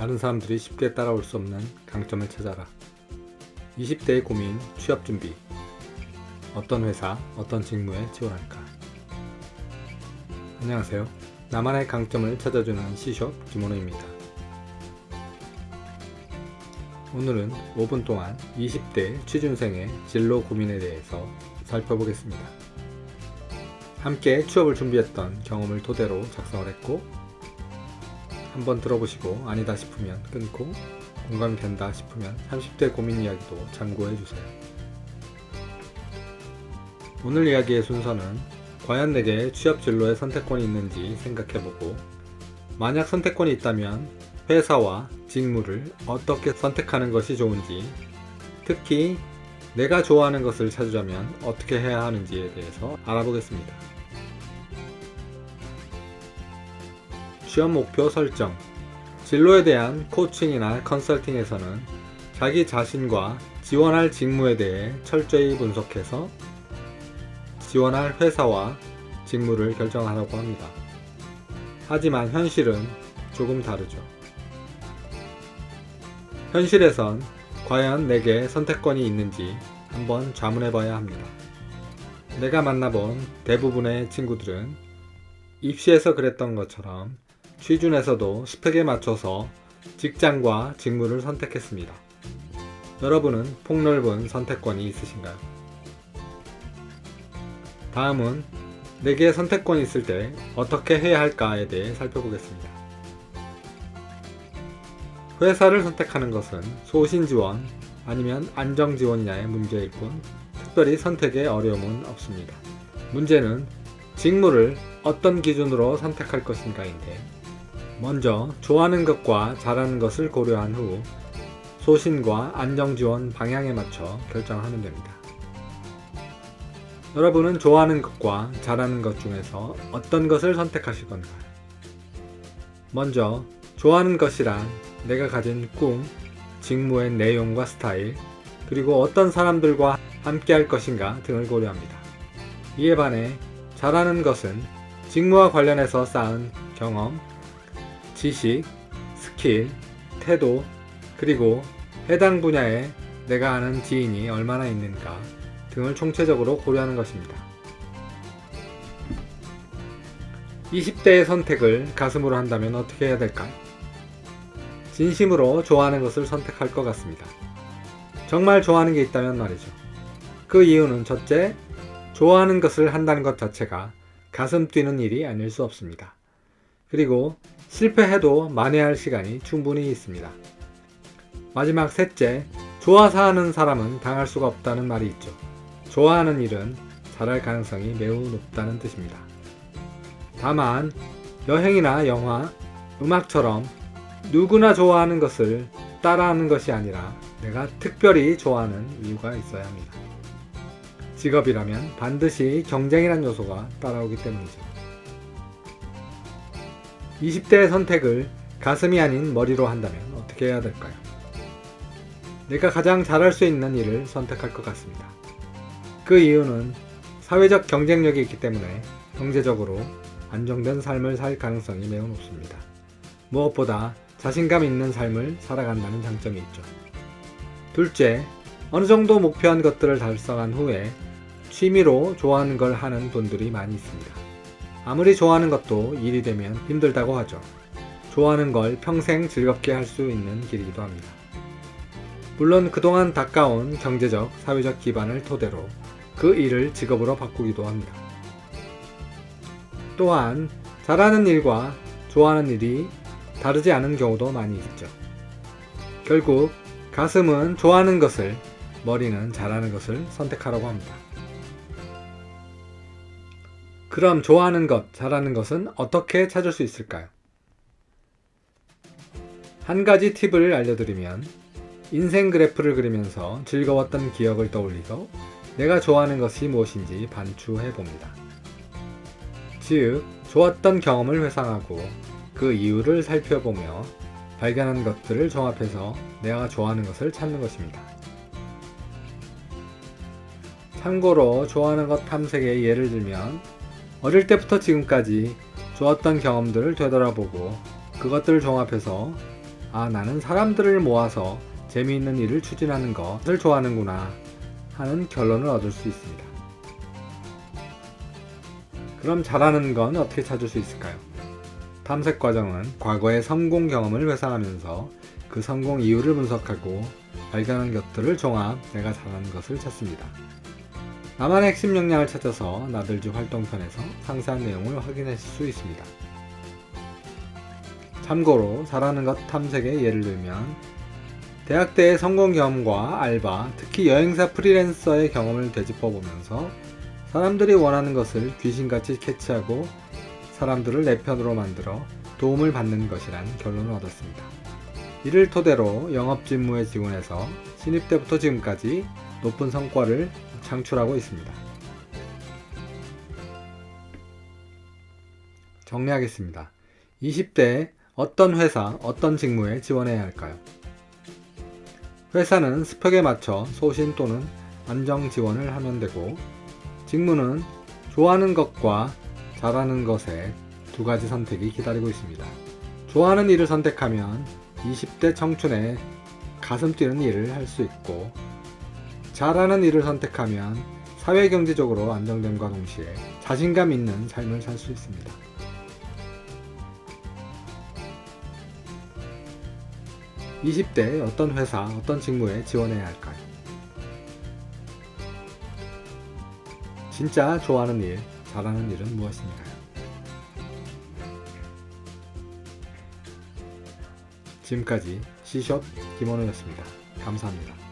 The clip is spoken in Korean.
다른 사람들이 쉽게 따라올 수 없는 강점을 찾아라. 20대의 고민, 취업 준비. 어떤 회사, 어떤 직무에 지원할까? 안녕하세요. 나만의 강점을 찾아주는 C숍 김원호입니다. 오늘은 5분 동안 20대 취준생의 진로 고민에 대해서 살펴보겠습니다. 함께 취업을 준비했던 경험을 토대로 작성을 했고, 한번 들어보시고 아니다 싶으면 끊고, 공감이 된다 싶으면 30대 고민 이야기도 참고해 주세요. 오늘 이야기의 순서는 과연 내게 취업 진로의 선택권이 있는지 생각해보고, 만약 선택권이 있다면 회사와 직무를 어떻게 선택하는 것이 좋은지, 특히 내가 좋아하는 것을 찾으려면 어떻게 해야 하는지에 대해서 알아보겠습니다. 취업 목표 설정. 진로에 대한 코칭이나 컨설팅에서는 자기 자신과 지원할 직무에 대해 철저히 분석해서 지원할 회사와 직무를 결정하라고 합니다. 하지만 현실은 조금 다르죠. 현실에선 과연 내게 선택권이 있는지 한번 자문해 봐야 합니다. 내가 만나본 대부분의 친구들은 입시에서 그랬던 것처럼 취준에서도 스펙에 맞춰서 직장과 직무를 선택했습니다. 여러분은 폭넓은 선택권이 있으신가요? 다음은 내게 선택권이 있을 때 어떻게 해야 할까에 대해 살펴보겠습니다. 회사를 선택하는 것은 소신 지원 아니면 안정 지원이냐의 문제일 뿐 특별히 선택에 어려움은 없습니다. 문제는 직무를 어떤 기준으로 선택할 것인가인데 먼저 좋아하는 것과 잘하는 것을 고려한 후 소신과 안정 지원 방향에 맞춰 결정하면 됩니다. 여러분은 좋아하는 것과 잘하는 것 중에서 어떤 것을 선택하실 건가요? 먼저 좋아하는 것이란 내가 가진 꿈, 직무의 내용과 스타일, 그리고 어떤 사람들과 함께 할 것인가 등을 고려합니다. 이에 반해 잘하는 것은 직무와 관련해서 쌓은 경험, 지식, 스킬, 태도, 그리고 해당 분야에 내가 아는 지인이 얼마나 있는가 등을 총체적으로 고려하는 것입니다. 20대의 선택을 가슴으로 한다면 어떻게 해야 될까요? 진심으로 좋아하는 것을 선택할 것 같습니다. 정말 좋아하는 게 있다면 말이죠. 그 이유는 첫째, 좋아하는 것을 한다는 것 자체가 가슴 뛰는 일이 아닐 수 없습니다. 그리고 실패해도 만회할 시간이 충분히 있습니다. 마지막 셋째, 좋아서 하는 사람은 당할 수가 없다는 말이 있죠. 좋아하는 일은 잘할 가능성이 매우 높다는 뜻입니다. 다만, 여행이나 영화, 음악처럼 누구나 좋아하는 것을 따라하는 것이 아니라 내가 특별히 좋아하는 이유가 있어야 합니다. 직업이라면 반드시 경쟁이란 요소가 따라오기 때문이죠. 20대의 선택을 가슴이 아닌 머리로 한다면 어떻게 해야 될까요? 내가 가장 잘할 수 있는 일을 선택할 것 같습니다. 그 이유는 사회적 경쟁력이 있기 때문에 경제적으로 안정된 삶을 살 가능성이 매우 높습니다. 무엇보다 자신감 있는 삶을 살아간다는 장점이 있죠. 둘째, 어느 정도 목표한 것들을 달성한 후에 취미로 좋아하는 걸 하는 분들이 많이 있습니다. 아무리 좋아하는 것도 일이 되면 힘들다고 하죠. 좋아하는 걸 평생 즐겁게 할 수 있는 길이기도 합니다. 물론 그동안 닦아온 경제적, 사회적 기반을 토대로 그 일을 직업으로 바꾸기도 합니다. 또한 잘하는 일과 좋아하는 일이 다르지 않은 경우도 많이 있죠. 결국 가슴은 좋아하는 것을, 머리는 잘하는 것을 선택하라고 합니다. 그럼 좋아하는 것, 잘하는 것은 어떻게 찾을 수 있을까요? 한 가지 팁을 알려드리면 인생 그래프를 그리면서 즐거웠던 기억을 떠올리고 내가 좋아하는 것이 무엇인지 반추해 봅니다. 즉, 좋았던 경험을 회상하고 그 이유를 살펴보며 발견한 것들을 종합해서 내가 좋아하는 것을 찾는 것입니다. 참고로 좋아하는 것 탐색의 예를 들면 어릴 때부터 지금까지 좋았던 경험들을 되돌아보고 그것들을 종합해서 아, 나는 사람들을 모아서 재미있는 일을 추진하는 것을 좋아하는구나 하는 결론을 얻을 수 있습니다. 그럼 잘하는 건 어떻게 찾을 수 있을까요? 탐색 과정은 과거의 성공 경험을 회상하면서 그 성공 이유를 분석하고 발견한 것들을 종합 내가 잘하는 것을 찾습니다. 나만의 핵심 역량을 찾아서 나들지 활동편에서 상세한 내용을 확인하실 수 있습니다. 참고로 잘하는 것 탐색의 예를 들면 대학 때의 성공 경험과 알바, 특히 여행사 프리랜서의 경험을 되짚어 보면서 사람들이 원하는 것을 귀신같이 캐치하고 사람들을 내 편으로 만들어 도움을 받는 것이란 결론을 얻었습니다. 이를 토대로 영업 직무에 지원해서 신입 때부터 지금까지 높은 성과를 창출하고 있습니다. 정리하겠습니다. 20대 어떤 회사, 어떤 직무에 지원해야 할까요? 회사는 스펙에 맞춰 소신 또는 안정 지원을 하면 되고, 직무는 좋아하는 것과 잘하는 것에 두 가지 선택이 기다리고 있습니다. 좋아하는 일을 선택하면 20대 청춘에 가슴 뛰는 일을 할 수 있고, 잘하는 일을 선택하면 사회 경제적으로 안정됨과 동시에 자신감 있는 삶을 살 수 있습니다. (20대) 어떤 회사, 어떤 직무에 지원해야 할까요? 진짜 좋아하는 일, 잘하는 일은 무엇인가요? 지금까지 시숍 김원우였습니다. 감사합니다.